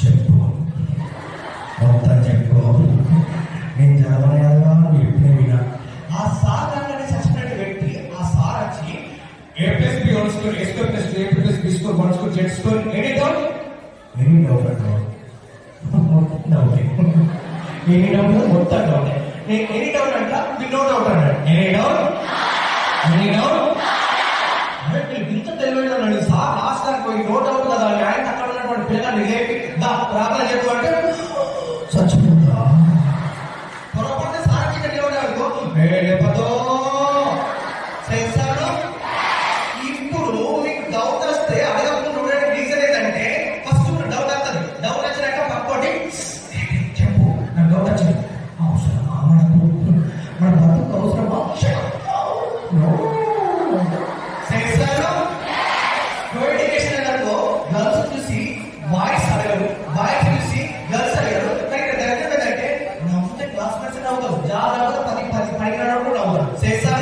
చెప్పు. మొత్తం చెప్పు. నేను చదవనేలా చెప్పిన వినా. ఆ సార్ అన్నది చచ్చినట్టు వ్యక్తి ఆ సార్ వచ్చి A plus B whole A plus A plus B one Z any doubt ఎన్ని డౌట్ మొత్తం ఎనీ డౌట్ మొత్తం నేను ఎనీ డౌట్ అంట? విత్ నో డౌట్ అన్నాడు. ఎనీ డౌట్ ఎనీ డౌట్ ఉన్నటువంటి పిల్లగాన్ని లేపి చెప్పు అంటే చచ్చిపోతా. పొరపాటు సార్ కింద నిలబడాడు ఏ ఇప్పుడు మీకు డౌట్ వస్తే అడగకుండా రీజన్ ఏంటంటే ఫస్ట్ డౌట్ వస్తుంది. డౌట్ వచ్చినాక పక్కోటి చెప్పు నాకు డౌట్ వచ్చింది. అవసరమా? మన బతుకు అవసరమా? నవ్వుతే క్లాస్ మేట్స్ జాగ్రత్తగా పది పది పది కూడా నవ్వుతారు చేస్తాను